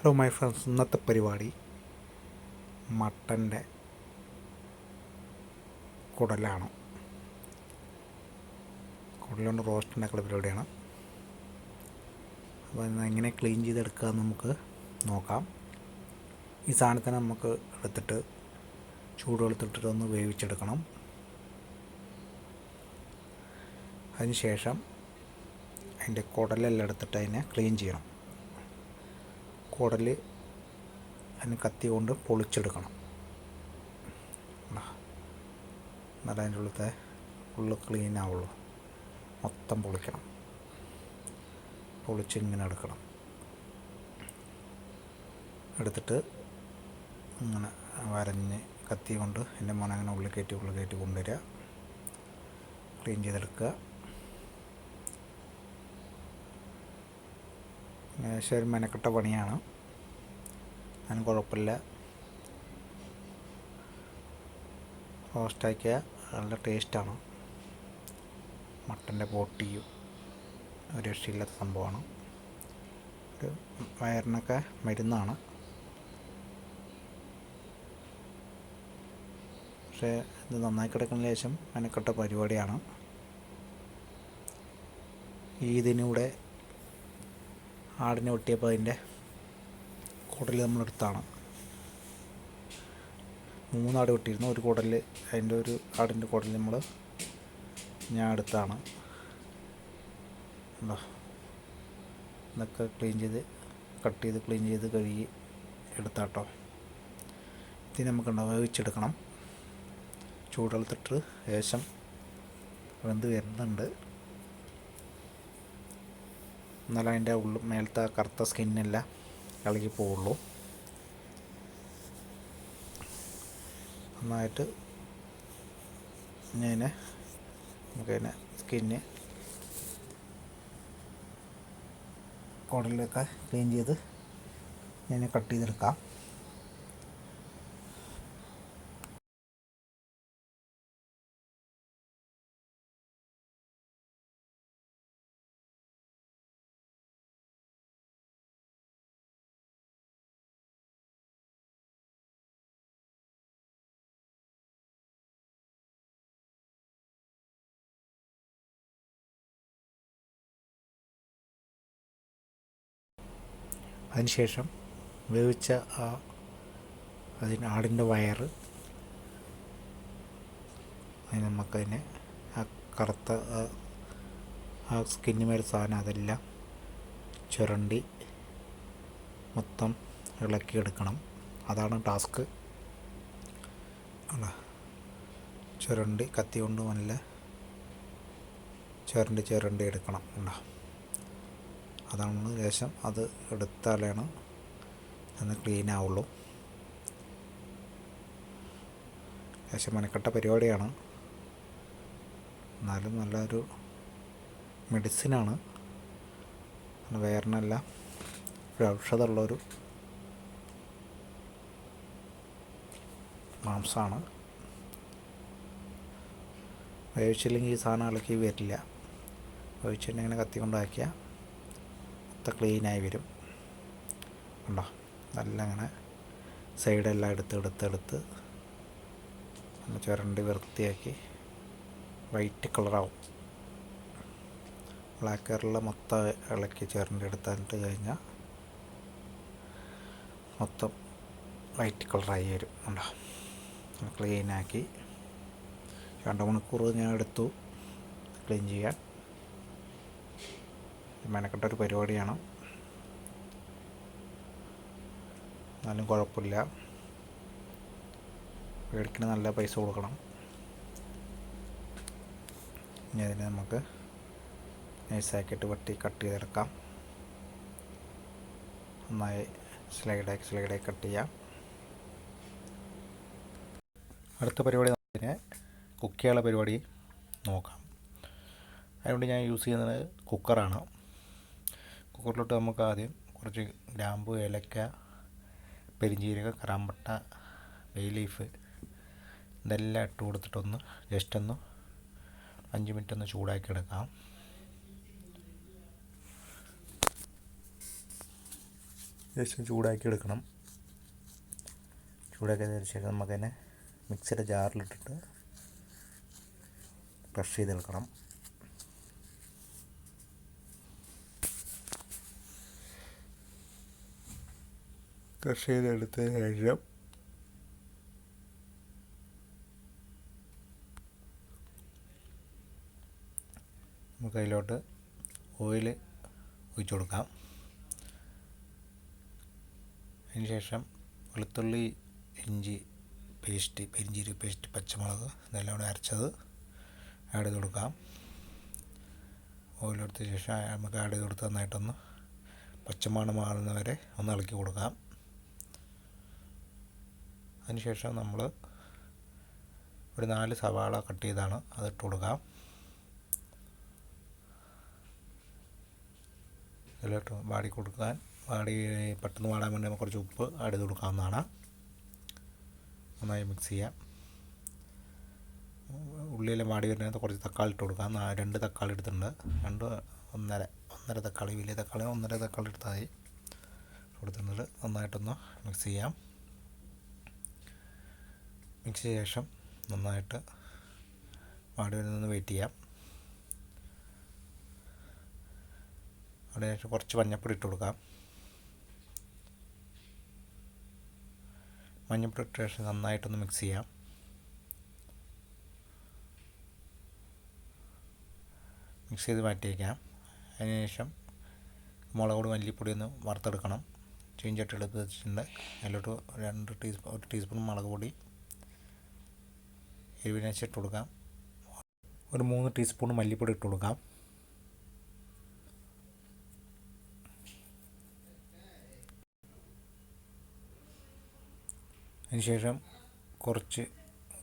Hello my friends ഇന്നത്തെ പരിപാടി മട്ടന്റെ കുടലാണ്. കുടലുകൊണ്ട് roast ഉണ്ടാക്കുന്ന പരിപാടിയാണ്. അപ്പോൾ എങ്ങനെ ക്ലീൻ ചെയ്തെടുക്കുക എന്ന് നമുക്ക് നോക്കാം. ഈ സാധനത്തിനെ നമുക്ക് എടുത്തിട്ട് ചൂടുവെള്ളത്തിട്ടിട്ട് ഒന്ന് വേവിച്ചെടുക്കണം. അതിന് ശേഷം അതിന്റെ കുടലെല്ലാം എടുത്തിട്ട് അതിനെ ക്ലീൻ ചെയ്യണം. കുടൽ അതിന് കത്തി കൊണ്ട് പൊളിച്ചെടുക്കണം. എന്നാലേ അതിന്റെ ഉള്ളത്തെ ഫുള്ള് ക്ലീൻ ആവുള്ളൂ. മൊത്തം പൊളിക്കണം. പൊളിച്ച് ഇങ്ങനെ എടുക്കണം. എടുത്തിട്ട് ഇങ്ങനെ വരഞ്ഞ് കത്തി കൊണ്ട് എന്റെ മോനെ അങ്ങനെ ഉള്ളിൽ കയറ്റി ഉള്ളിൽ കയറ്റി കൊണ്ടുവരിക. ക്ലീൻ ചെയ്തെടുക്കുക. ഏകദേശം ഒരു മെനക്കെട്ട പണിയാണ്. അതിന് കുഴപ്പമില്ല. റോസ്റ്റാക്കിയ നല്ല ടേസ്റ്റാണ് മട്ടന്റെ പൊട്ടിയും ഒരു രക്ഷയില്ലാത്ത സംഭവമാണ്. ഒരു വയറിനൊക്കെ മരുന്നാണ്. പക്ഷേ ഇത് നന്നായി കിടക്കുന്ന ശേഷം മെനക്കെട്ട പരിപാടിയാണ്. ഈ ഇതിനൂടെ ആടിനെ വെട്ടിയപ്പോൾ അതിന്റെ കുടൽ നമ്മളെടുത്താണ്. മൂന്നാട് വെട്ടിയിരുന്നു. ഒരു കുടൽ അതിന്റെ ഒരു ആടിന്റെ കുടൽ നമ്മൾ ഞാൻ എടുത്താണ് ഇതൊക്കെ ക്ലീൻ ചെയ്ത് കട്ട് ചെയ്ത് ക്ലീൻ ചെയ്ത് കഴുകി എടുത്താട്ടോ. ഇത് നമുക്ക് വേവിച്ചെടുക്കണം ചൂടുവെള്ളത്തിട്ട് ശേഷം വെന്ത് വരുന്നുണ്ട്. എന്നാലും അതിന്റെ ഉള്ളിൽ മേലത്തെ കറുത്ത സ്കിന്നെല്ലാം ഇളകി പോവുള്ളൂ. നന്നായിട്ട് ഞാൻ നമുക്കതിനെ സ്കിന്ന് കുടലൊക്കെ ക്ലീൻ ചെയ്ത് ഞാൻ കട്ട് ചെയ്തെടുക്കാം. അതിനുശേഷം വേവിച്ച ആ അതിന് ആടിന്റെ വയറ് അതിന് നമുക്കതിനെ ആ കറുത്ത ആ- സ്കിന്നിമേൽ സ്കിന്ന് മേൽ സാധനം അതെല്ലാം ചുരണ്ടി മൊത്തം ഇളക്കിയെടുക്കണം അതാണ് ടാസ്ക്. ചുരണ്ടി കത്തി കൊണ്ട് നല്ല ചുരണ്ടി ചുരണ്ടി എടുക്കണം. ഉണ്ടോ അതാണ് ശേഷം അത് എടുത്താലാണ് അന്ന് ക്ലീൻ ആവുള്ളൂ. ശേഷം മനക്കെട്ട പരിപാടിയാണ്. എന്നാലും നല്ലൊരു മെഡിസിനാണ് വേറെ ഒരു ഔഷധമുള്ളൊരു മാംസമാണ് വേവിച്ചില്ലെങ്കിൽ ഈ സാധനം ഇളക്കി വരില്ല വേവിച്ചിട്ടുണ്ടെങ്കിൽ കത്തി കൊണ്ടാക്കിയാൽ മൊത്തം ക്ലീനായി വരും. ഉണ്ടോ നല്ല അങ്ങനെ സൈഡെല്ലാം എടുത്ത് എടുത്ത് എടുത്ത് നമ്മൾ ചുരണ്ടി വൃത്തിയാക്കി വൈറ്റ് കളറാവും ബ്ലാക്ക് കളറിൽ മൊത്തം ഇളക്കി ചുരണ്ടി എടുത്തിട്ട് കഴിഞ്ഞാൽ മൊത്തം വൈറ്റ് കളറായി വരും. ഉണ്ടോ ക്ലീനാക്കി രണ്ട് മണിക്കൂർ ഞാൻ എടുത്തു. ക്ലീൻ ചെയ്യാൻ. മെനക്കെട്ട ഒരു പരിപാടിയാണ്. എന്നാലും കുഴപ്പമില്ല. മേടിക്കണ നല്ല പൈസ കൊടുക്കണം. ഇനി അതിനെ നമുക്ക് നൈസാക്കിയിട്ട് വെട്ടി കട്ട് ചെയ്തെടുക്കാം. നന്നായി സ്ലൈഡാക്കി സ്ലൈഡായി കട്ട് ചെയ്യാം. അടുത്ത പരിപാടി നമ്മളതിനെ കുക്ക് ചെയ്യാനുള്ള പരിപാടി നോക്കാം. അതുകൊണ്ട് ഞാൻ യൂസ് ചെയ്യുന്നത് കുക്കറാണ്. കുക്കറിലോട്ട് നമുക്ക് ആദ്യം കുറച്ച് ഗ്രാമ്പു ഏലക്ക പെരിഞ്ചീരകം കറാമ്പട്ട ബേ ലീഫ് ഇതെല്ലാം ഇട്ട് കൊടുത്തിട്ടൊന്ന് ജസ്റ്റ് ഒന്ന് അഞ്ച് മിനിറ്റ് ഒന്ന് ചൂടാക്കി എടുക്കാം ജസ്റ്റ് ചൂടാക്കി എടുക്കണം ചൂടാക്കിയതിന് ശേഷം നമുക്കതിനെ മിക്സിയുടെ ജാറിലിട്ടിട്ട് ക്രഷ് ചെയ്തെടുക്കണം. ക്രഷ് ചെയ്തെടുത്തതിന് ശേഷം നമുക്ക് അതിലോട്ട് ഓയിൽ ഒഴിച്ചു കൊടുക്കാം. അതിന് ശേഷം വെളുത്തുള്ളി ഇഞ്ചി പേസ്റ്റ് പെരിഞ്ചീരക പേസ്റ്റ് പച്ചമുളക് ഇതെല്ലാം കൂടെ അരച്ചത് ആഡ് ചെയ്ത് കൊടുക്കാം. ഓയിലെടുത്ത ശേഷം നമുക്ക് ആഡ് ചെയ്ത് കൊടുത്ത് നന്നായിട്ടൊന്ന് പച്ചമണം മാറുന്നവരെ ഒന്ന് ഇളക്കി കൊടുക്കാം. അതിനുശേഷം നമ്മൾ ഒരു നാല് സവാള കട്ട് ചെയ്താണ് അതിട്ട് കൊടുക്കാം. ഇതിലോട്ട് വാടി കൊടുക്കാൻ വാടി പെട്ടെന്ന് വാടാൻ വേണ്ടി നമുക്ക് കുറച്ച് ഉപ്പ് ആഡ് ചെയ്ത് കൊടുക്കാവുന്നതാണ്. നന്നായി മിക്സ് ചെയ്യാം. ഉള്ളിയെല്ലാം വാടി വരുന്നതിനകത്ത് കുറച്ച് തക്കാളി ഇട്ട് കൊടുക്കാം. രണ്ട് തക്കാളി എടുത്തിട്ടുണ്ട്. രണ്ട് ഒന്നര ഒന്നര തക്കാളി വലിയ തക്കാളി ഒന്നര തക്കാളി എടുത്താൽ മതി. കൊടുത്തിട്ടുണ്ട്. നന്നായിട്ടൊന്ന് മിക്സ് ചെയ്യാം. മിക്സ് ശേഷം നന്നായിട്ട് വാടി വരുന്നൊന്ന് വെയിറ്റ് ചെയ്യാം. അതിന് കുറച്ച് മഞ്ഞപ്പൊടി ഇട്ട് കൊടുക്കാം. മഞ്ഞപ്പൊടി ഇട്ട ശേഷം നന്നായിട്ടൊന്ന് മിക്സ് ചെയ്യാം. മിക്സ് ചെയ്ത് മാറ്റി വയ്ക്കാം അതിനുശേഷം മുളക് പൊടി മല്ലിപ്പൊടി ഒന്ന് വറുത്തെടുക്കണം. ചീഞ്ചട്ടി എടുത്ത് വെച്ചിട്ടുണ്ട്. അതിലോട്ട് രണ്ട് ടീസ്പൂൺ ഒരു ടീസ്പൂൺ മുളക് പൊടി എരിവിനനുസരിച്ച് ഇട്ട് കൊടുക്കാം? ഒരു മൂന്ന് ടീസ്പൂൺ മല്ലിപ്പൊടി ഇട്ട് കൊടുക്കാം. അതിനുശേഷം കുറച്ച്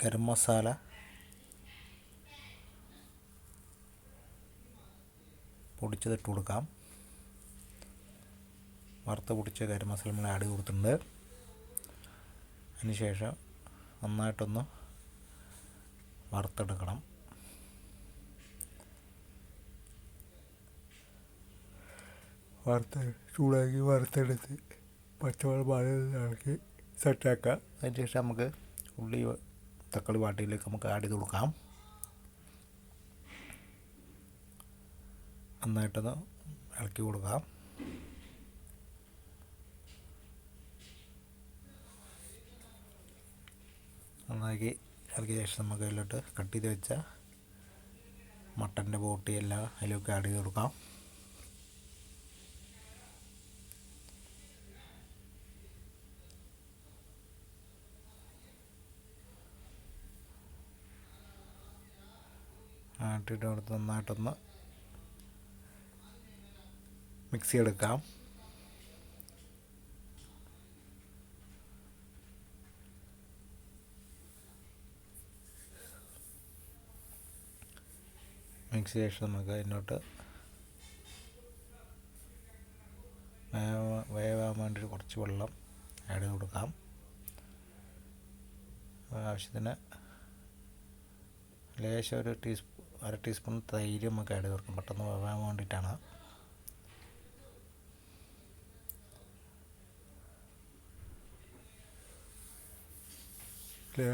ഗരം മസാല. പൊടിച്ചതിട്ട് കൊടുക്കാം. വറുത്ത് പൊടിച്ച ഗരം മസാല നമ്മൾ ആഡ് കൊടുത്തിട്ടുണ്ട്. അതിനുശേഷം നന്നായിട്ടൊന്ന് വറുത്തെടുക്കണം വറുത്ത് ചൂടാക്കി വറുത്തെടുത്ത് പച്ചവെള്ളം പാലിൽ ഇളക്കി സെറ്റാക്കാം അതിന് ശേഷം നമുക്ക് ഉള്ളി തക്കാളി വാട്ടിയിലേക്ക് നമുക്ക് ആഡ് ചെയ്ത് കൊടുക്കാം. നന്നായിട്ടൊന്ന് ഇളക്കി കൊടുക്കാം. നന്നാക്കി ഇറക്കിയ ശേഷം നമുക്ക് അതിലോട്ട് കട്ട് ചെയ്ത് വെച്ച മട്ടന്റെ ബോട്ടി എല്ലാം അതിലേക്ക് ആഡ് ചെയ്ത് കൊടുക്കാം. ആട്ടിട്ട് കൊടുത്ത് നന്നായിട്ടൊന്ന് മിക്സി എടുക്കാം മിക്സ് ശേഷം നമുക്ക് അതിനോട്ട് വേവാൻ വേണ്ടി കുറച്ച് വെള്ളം ആഡ് ചെയ്ത് കൊടുക്കാം. ആവശ്യത്തിന് ലേശം ഒരു ടീസ്പൂ അര ടീസ്പൂൺ തൈര് നമുക്ക് ആഡ് ചെയ്ത് കൊടുക്കാം. പെട്ടെന്ന് വേവാൻ വേണ്ടിയിട്ടാണ്.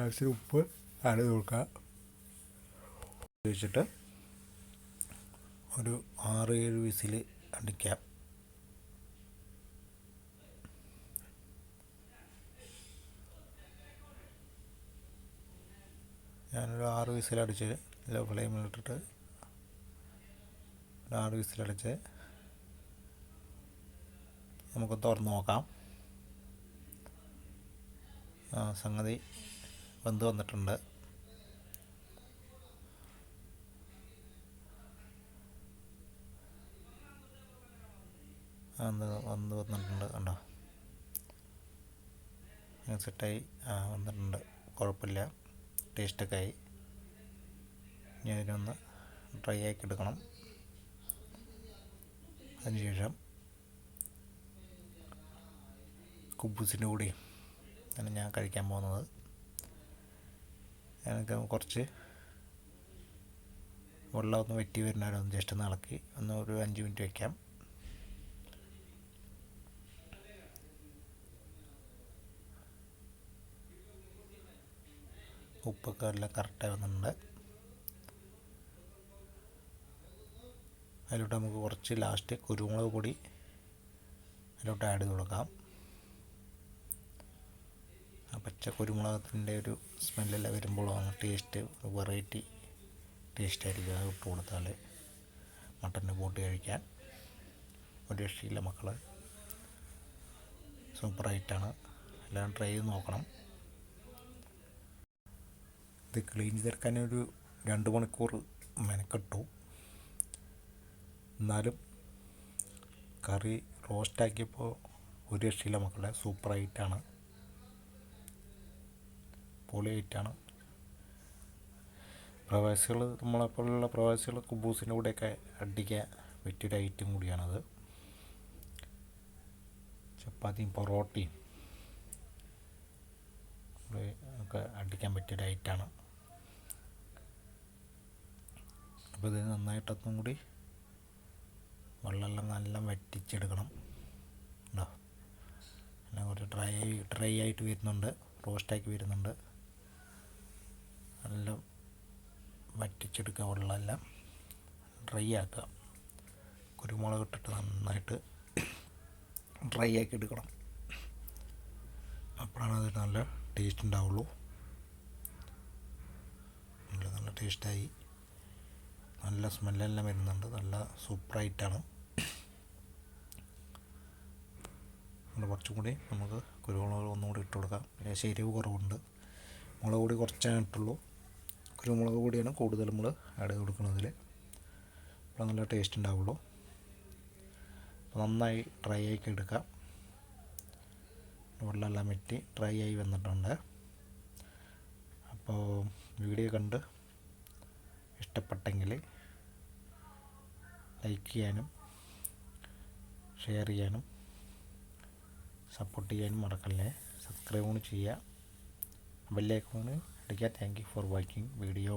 ആവശ്യത്തിന് ഉപ്പ് ആഡ് ചെയ്ത് കൊടുക്കുക വെച്ചിട്ട് ഒരു ആറ് ഏഴ് വിസിൽ അടിക്കാം ഞാനൊരു ആറ് വിസിലടിച്ച് ലോ ഫ്ലെയിമിൽ ഇട്ടിട്ട് ഒരു ആറ് വിസിലടിച്ച് നമുക്ക് തുറന്ന് നോക്കാം. സംഗതി വെന്ത് വന്നിട്ടുണ്ട്. വന്ന് വന്ന് വന്നിട്ടുണ്ട് കണ്ടോ? സെറ്റായി. വന്നിട്ടുണ്ട്. കുഴപ്പമില്ല. ടേസ്റ്റൊക്കെ ആയി ഇനി അതിനൊന്ന് ഡ്രൈ ആക്കി എടുക്കണം. അതിനുശേഷം കുബൂസിന്റെ കൂടി ആണ് ഞാൻ കഴിക്കാൻ പോകുന്നത്. എനിക്ക് കുറച്ച് വെള്ളം ഒന്ന് വെറ്റി വരുന്നവരെ ഒന്ന് ജസ്റ്റ് ഒന്ന് ഇളക്കി. ഒന്ന് ഒരു അഞ്ച് മിനിറ്റ് വയ്ക്കാം ഉപ്പൊക്കെ എല്ലാം കറക്റ്റായി വന്നിട്ടുണ്ട്. അതിലോട്ട് നമുക്ക് കുറച്ച് ലാസ്റ്റ് കുരുമുളക് പൊടി അതിലോട്ട് ആഡ് ചെയ്ത് കൊടുക്കാം. ആ പച്ച കുരുമുളകത്തിന്റെ ഒരു സ്മെല്ലെല്ലാം വരുമ്പോഴാണ് ടേസ്റ്റ് വെറൈറ്റി ടേസ്റ്റ് ആയിരിക്കും അത് ഇട്ട് കൊടുത്താൽ മട്ടന്റെ ബോട്ടി കഴിക്കാൻ. ഒരു രക്ഷയില്ല മക്കൾ സൂപ്പറായിട്ടാണ് എല്ലാം ട്രൈ ചെയ്ത് നോക്കണം. ഇത് ക്ലീൻ ചെയ്തെടുക്കാൻ ഒരു രണ്ട് മണിക്കൂർ മെനക്കെട്ടു. എന്നാലും കറി റോസ്റ്റാക്കിയപ്പോൾ ഒരു രക്ഷയില്ല മക്കളെ. സൂപ്പറായിട്ടാണ്. പൊളിയായിട്ടാണ്. പ്രവാസികൾ നമ്മളെപ്പോലുള്ള പ്രവാസികൾ കുബൂസിന്റെ കൂടെയൊക്കെ അടിക്കാൻ പറ്റിയൊരു ഐറ്റം കൂടിയാണത്. ചപ്പാത്തിയും പൊറോട്ടയും ഒക്കെ അടിക്കാൻ പറ്റിയൊരു ഐറ്റമാണ്. അപ്പോൾ ഇത് നന്നായിട്ടൊന്നും കൂടി വെള്ളമെല്ലാം നല്ല വറ്റിച്ചെടുക്കണം. ഉണ്ടോ എല്ലാം കുറച്ച് ഡ്രൈ ഡ്രൈ ആയിട്ട് വരുന്നുണ്ട്. റോസ്റ്റാക്കി വരുന്നുണ്ട്. നല്ല വറ്റിച്ചെടുക്കുക വെള്ളമെല്ലാം ഡ്രൈ ആക്കുക. കുരുമുളക് ഇട്ടിട്ട് നന്നായിട്ട് ഡ്രൈ ആക്കി എടുക്കണം. അപ്പോഴാണ് അത് നല്ല ടേസ്റ്റ് ഉണ്ടാവുള്ളൂ. നല്ല നല്ല ടേസ്റ്റായി. നല്ല സ്മെല്ലെല്ലാം വരുന്നുണ്ട്. നല്ല സൂപ്പറായിട്ടാണ്. നമ്മൾ കുറച്ചും കൂടി നമുക്ക് കുരുമുളക് ഒന്നുകൂടി ഇട്ട് കൊടുക്കാം. പിന്നെ എരിവ് കുറവുണ്ട്. മുളക് പൊടി കുറച്ചാണ് ഇട്ടുള്ളൂ. കുരുമുളക് പൊടിയാണ് കൂടുതൽ നമ്മൾ ആഡ് ചെയ്ത് കൊടുക്കുന്നതിൽ അപ്പോൾ നല്ല ടേസ്റ്റ് ഉണ്ടാവുള്ളൂ. നന്നായി ഡ്രൈ ആക്കി എടുക്കാം. വെള്ളമെല്ലാം വെറ്റി ഡ്രൈ ആയി വന്നിട്ടുണ്ട്. അപ്പോൾ വീഡിയോ കണ്ട് ഇഷ്ടപ്പെട്ടെങ്കിൽ ലൈക്ക് ചെയ്യാനും ഷെയർ ചെയ്യാനും സപ്പോർട്ട് ചെയ്യാനും മറക്കല്ലേ സബ്സ്ക്രൈബ് ചെയ്യുക ബെല്ലൈക്കോണ് അടിക്കുക. Thank you for watching video